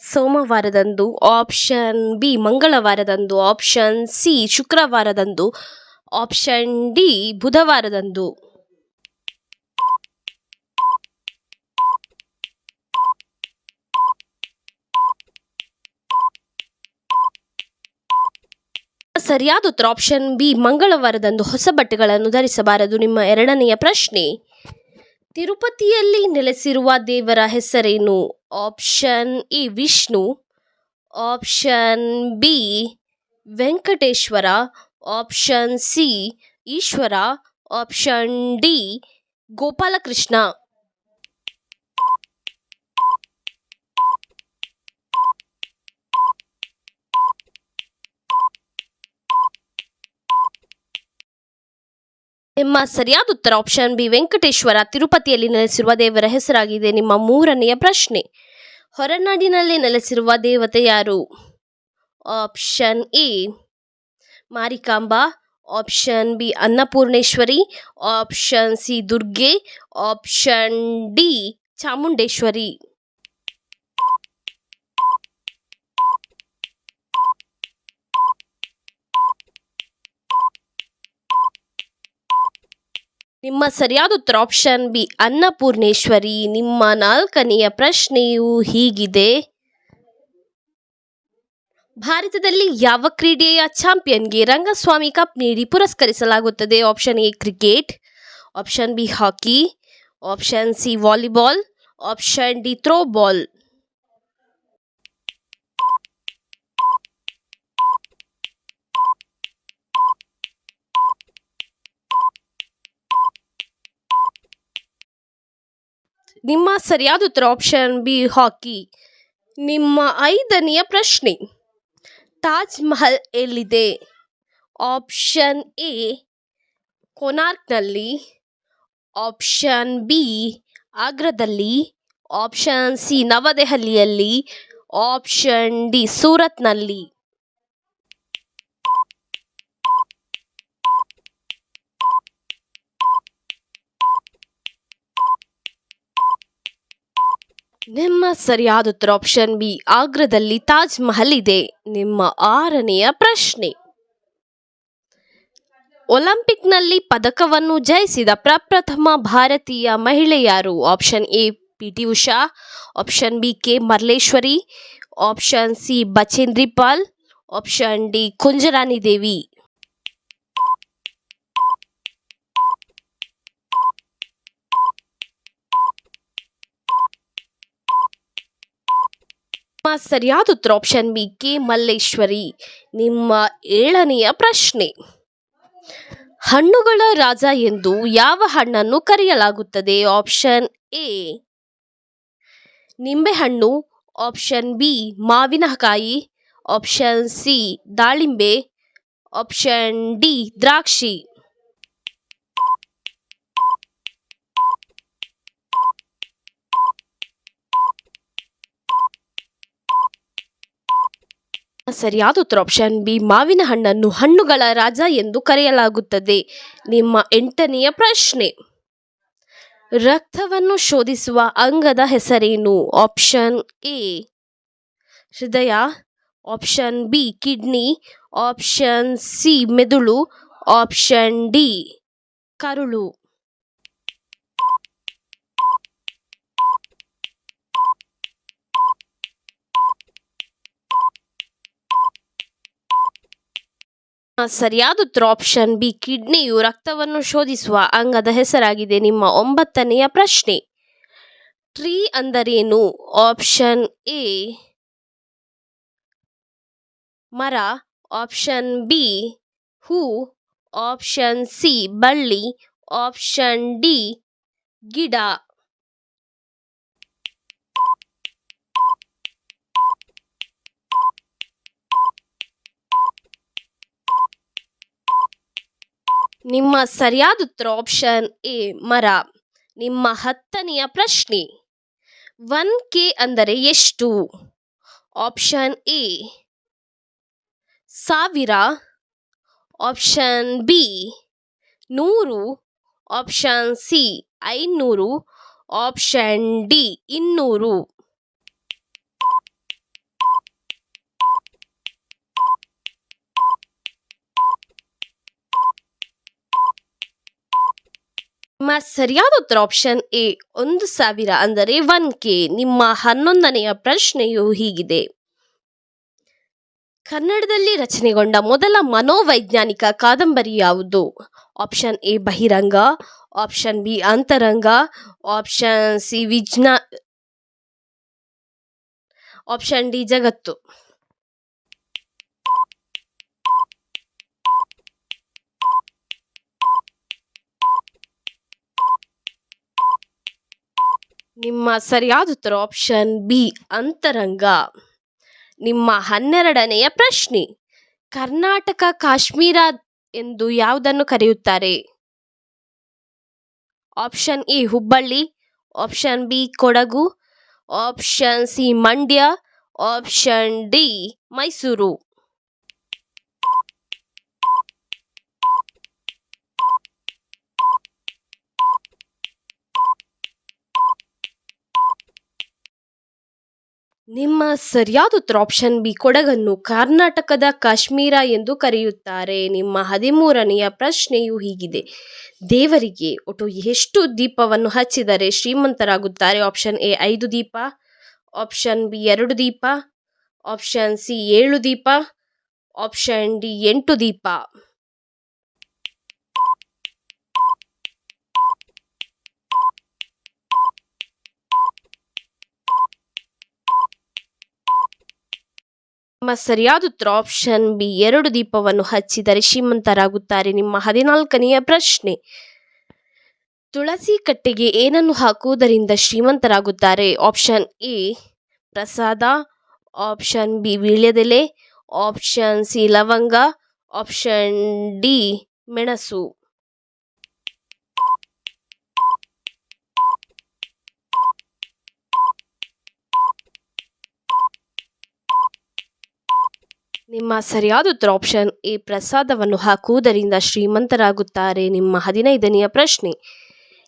ಸೋಮವಾರದಂದು option B ಮಂಗಳವಾರದಂದು option C ಶುಕ್ರವಾರದಂದು ಆಪ್ಷನ್ ಡಿ ಬುಧವಾರದಂದು. ಸರಿಯಾದ ಉತ್ತರ ಆಪ್ಷನ್ ಬಿ ಮಂಗಳವಾರದಂದು ಹೊಸ ಬಟ್ಟೆಗಳನ್ನು ಧರಿಸಬಾರದು. ನಿಮ್ಮ ಎರಡನೆಯ ಪ್ರಶ್ನೆ, ತಿರುಪತಿಯಲ್ಲಿ ನೆಲೆಸಿರುವ ದೇವರ ಹೆಸರೇನು? Option E Vishnu option B Venkateshwara option C Eshwara option D Gopalakrishna ನಿಮ್ಮ ಸರಿಯಾದ ಉತ್ತರ ಆಪ್ಷನ್ ಬಿ ವೆಂಕಟೇಶ್ವರ ತಿರುಪತಿಯಲ್ಲಿ ನೆಲೆಸಿರುವ ದೇವರ ಹೆಸರಾಗಿದೆ. ನಿಮ್ಮ ಮೂರನೆಯ ಪ್ರಶ್ನೆ. ಹೊರನಾಡಿನಲ್ಲಿ ನೆಲೆಸಿರುವ ದೇವತೆ ಯಾರು? Option A, Marikamba. Option B, Annapoorneshwari. Option C, Durge. Option D, Chamundeshwari. ನಿಮ್ಮ ಸರಿಯಾದ ಉತ್ತರ ಆಪ್ಷನ್ ಬಿ ಅನ್ನಪೂರ್ಣೇಶ್ವರಿ. ನಿಮ್ಮ ನಾಲ್ಕನೆಯ ಪ್ರಶ್ನೆಯು ಹೀಗಿದೆ. ಭಾರತದಲ್ಲಿ ಯಾವ ಕ್ರೀಡೆಯ ಚಾಂಪಿಯನ್ಗೆ ರಂಗಸ್ವಾಮಿ ಕಪ್ ನೀಡಿ ಪುರಸ್ಕರಿಸಲಾಗುತ್ತದೆ? Option A cricket option B hockey option C volleyball option D throw ball ನಿಮ್ಮ ಸರಿಯಾದ ಉತ್ತರ ಆಪ್ಷನ್ ಬಿ ಹಾಕಿ ನಿಮ್ಮ ಐದನೆಯ ಪ್ರಶ್ನೆ, ತಾಜ್ ಮಹಲ್ ಎಲ್ಲಿದೆ? ಆಪ್ಷನ್ ಎ ಕೊನಾರ್ಕ್ನಲ್ಲಿ. ಆಪ್ಷನ್ ಬಿ ಆಗ್ರಾದಲ್ಲಿ. ಆಪ್ಷನ್ ಸಿ ನವದೆಹಲಿಯಲ್ಲಿ. ಆಪ್ಷನ್ ಡಿ ಸೂರತ್ನಲ್ಲಿ. ನಿಮ್ಮ ಸರಿಯಾದ ಉತ್ತರ ಆಪ್ಷನ್ ಬಿ ಆಗ್ರಾದಲ್ಲಿ ತಾಜ್ ಮಹಲ್ ಇದೆ. ನಿಮ್ಮ ಆರನೆಯ ಪ್ರಶ್ನೆ. ಒಲಿಂಪಿಕ್ನಲ್ಲಿ ಪದಕವನ್ನು ಜಯಿಸಿದ ಪ್ರಪ್ರಥಮ ಭಾರತೀಯ ಮಹಿಳೆ ಯಾರು option A P T Usha option B K Malleswari option C Bachendri Pal option D Kunjarani Devi. ಸರಿಯಾದ ಉತ್ತರ ಆಪ್ಷನ್ ಬಿ ಕೆ ಮಲ್ಲೇಶ್ವರಿ. ನಿಮ್ಮ ಏಳನೆಯ ಪ್ರಶ್ನೆ. ಹಣ್ಣುಗಳ ರಾಜ ಎಂದು ಯಾವ ಹಣ್ಣನ್ನು ಕರೆಯಲಾಗುತ್ತದೆ? ಆಪ್ಷನ್ ಎ ನಿಂಬೆಹಣ್ಣು. ಆಪ್ಷನ್ ಬಿ ಮಾವಿನಕಾಯಿ. ಆಪ್ಷನ್ ಸಿ ದಾಳಿಂಬೆ. ಆಪ್ಷನ್ ಡಿ ದ್ರಾಕ್ಷಿ. ಸರಿಯಾದ ಉತ್ತರ ಆಪ್ಷನ್ ಬಿ ಮಾವಿನ ಹಣ್ಣನ್ನು ಹಣ್ಣುಗಳ ರಾಜ ಎಂದು ಕರೆಯಲಾಗುತ್ತದೆ. ನಿಮ್ಮ ಎಂಟನೆಯ ಪ್ರಶ್ನೆ. ರಕ್ತವನ್ನು ಶೋಧಿಸುವ ಅಂಗದ ಹೆಸರೇನು? ಆಪ್ಷನ್ ಎ ಹೃದಯ. Option B kidney option C ಮೆದುಳು. ಆಪ್ಷನ್ ಡಿ ಕರುಳು. ಸರಿಯಾದ ಆಪ್ಷನ್ ಬಿ ಕಿಡ್ನಿಯು ರಕ್ತವನ್ನು ಶೋಧಿಸುವ ಅಂಗದ ಹೆಸರಾಗಿದೆ. ನಿಮ್ಮ ಒಂಬತ್ತನೆಯ ಪ್ರಶ್ನೆ. ಟ್ರೀ ಅಂದರೇನು? ಆಪ್ಷನ್ ಎ ಮರ. ಆಪ್ಷನ್ ಬಿ ಹೂ. ಆಪ್ಷನ್ ಸಿ ಬಳ್ಳಿ. ಆಪ್ಷನ್ ಡಿ ಗಿಡ. ನಿಮ್ಮ ಸರಿಯಾದ ಉತ್ತರ ಆಪ್ಷನ್ ಎ, ಮರ. ನಿಮ್ಮ ಹತ್ತನೆಯ ಪ್ರಶ್ನೆ ಒನ್ ಕೆ ಅಂದರೆ ಎಷ್ಟು? ಆಪ್ಷನ್ ಎ, ಸಾವಿರ. ಆಪ್ಷನ್ ಬಿ, ನೂರು. ಆಪ್ಷನ್ ಸಿ, ಐನೂರು. ಆಪ್ಷನ್ ಡಿ, ಇನ್ನೂರು. ನಿಮ್ಮ ಸರಿಯಾದ ಉತ್ತರ ಆಪ್ಷನ್ ಎ ಒಂದು ಸಾವಿರ ಅಂದರೆ ಒನ್ ಕೆ ನಿಮ್ಮ ಹನ್ನೊಂದನೆಯ ಪ್ರಶ್ನೆಯು ಹೀಗಿದೆ. ಕನ್ನಡದಲ್ಲಿ ರಚನೆಗೊಂಡ ಮೊದಲ ಮನೋವೈಜ್ಞಾನಿಕ ಕಾದಂಬರಿ ಯಾವುದು? Option A Bahiranga option B Antaranga option C Vijna option D Jagattu. ನಿಮ್ಮ ಸರಿಯಾದ ಉತ್ತರ ಆಪ್ಷನ್ ಬಿ ಅಂತರಂಗ. ನಿಮ್ಮ ಹನ್ನೆರಡನೆಯ ಪ್ರಶ್ನೆ, ಕರ್ನಾಟಕ ಕಾಶ್ಮೀರ ಎಂದು ಯಾವುದನ್ನು ಕರೆಯುತ್ತಾರೆ? Option A Hubballi. Option B Kodagu. Option C Mandya. Option D Mysuru. ನಿಮ್ಮ ಸರಿಯಾದ ಉತ್ತರ ಆಪ್ಷನ್ ಬಿ ಕೊಡಗನ್ನು ಕರ್ನಾಟಕದ ಕಾಶ್ಮೀರ ಎಂದು ಕರೆಯುತ್ತಾರೆ. ನಿಮ್ಮ ಹದಿಮೂರನೆಯ ಪ್ರಶ್ನೆಯು ಹೀಗಿದೆ. ದೇವರಿಗೆ ಒಟ್ಟು ಎಷ್ಟು ದೀಪವನ್ನು ಹಚ್ಚಿದರೆ ಶ್ರೀಮಂತರಾಗುತ್ತಾರೆ? ಆಪ್ಷನ್ ಎ ಐದು ದೀಪ ಆಪ್ಷನ್ ಬಿ ಎರಡು ದೀಪ ಆಪ್ಷನ್ ಸಿ ಏಳು ದೀಪ ಆಪ್ಷನ್ ಡಿ ಎಂಟು ದೀಪ. ನಿಮ್ಮ ಸರಿಯಾದ ಉತ್ತರ ಆಪ್ಷನ್ ಬಿ ಎರಡು ದೀಪವನ್ನು ಹಚ್ಚಿದರೆ ಶ್ರೀಮಂತರಾಗುತ್ತಾರೆ. ನಿಮ್ಮ ಹದಿನಾಲ್ಕನೆಯ ಪ್ರಶ್ನೆ. ತುಳಸಿ ಕಟ್ಟೆಗೆ ಏನನ್ನು ಹಾಕುವುದರಿಂದ ಶ್ರೀಮಂತರಾಗುತ್ತಾರೆ? ಆಪ್ಷನ್ ಎ ಪ್ರಸಾದ. ಆಪ್ಷನ್ ಬಿ ವೀಳ್ಯದೆಲೆ. ಆಪ್ಷನ್ ಸಿ ಲವಂಗ. ಆಪ್ಷನ್ ಡಿ ಮೆಣಸು. ನಿಮ್ಮ ಸರಿಯಾದ ಉತ್ತರ ಆಪ್ಷನ್ ಎ ಪ್ರಸಾದವನ್ನು ಹಾಕುವುದರಿಂದ ಶ್ರೀಮಂತರಾಗುತ್ತಾರೆ ನಿಮ್ಮ ಹದಿನೈದನೆಯ ಪ್ರಶ್ನೆ.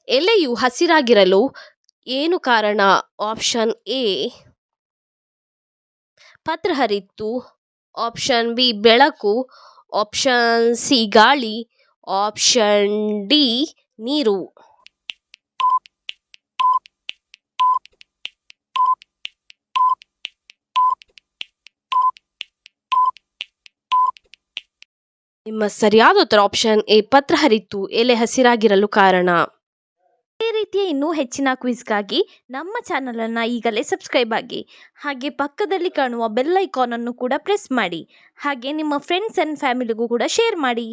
ಎಲೆಯು ಹಸಿರಾಗಿರಲು ಏನು ಕಾರಣ? ಆಪ್ಷನ್ ಎ ಪತ್ರ ಹರಿತು ಆಪ್ಷನ್ ಬಿ ಬೆಳಕು. ಆಪ್ಷನ್ ಸಿ ಗಾಳಿ. ಆಪ್ಷನ್ ಡಿ ನೀರು. ನಿಮ್ಮ ಸರಿಯಾದ ಉತ್ತರ ಆಪ್ಷನ್ ಎ ಪತ್ರ ಹರಿತು, ಎಲೆ ಹಸಿರಾಗಿರಲು ಕಾರಣ. ಈ ರೀತಿಯ ಇನ್ನೂ ಹೆಚ್ಚಿನ ಕ್ವಿಜ್ಗಾಗಿ ನಮ್ಮ ಚಾನಲನ್ನು ಈಗಲೇ ಸಬ್ಸ್ಕ್ರೈಬ್ ಆಗಿ, ಹಾಗೆ ಪಕ್ಕದಲ್ಲಿ ಕಾಣುವ ಬೆಲ್ ಐಕಾನನ್ನು ಕೂಡ ಪ್ರೆಸ್ ಮಾಡಿ, ಹಾಗೆ ನಿಮ್ಮ ಫ್ರೆಂಡ್ಸ್ ಆ್ಯಂಡ್ ಫ್ಯಾಮಿಲಿಗೂ ಕೂಡ ಶೇರ್ ಮಾಡಿ.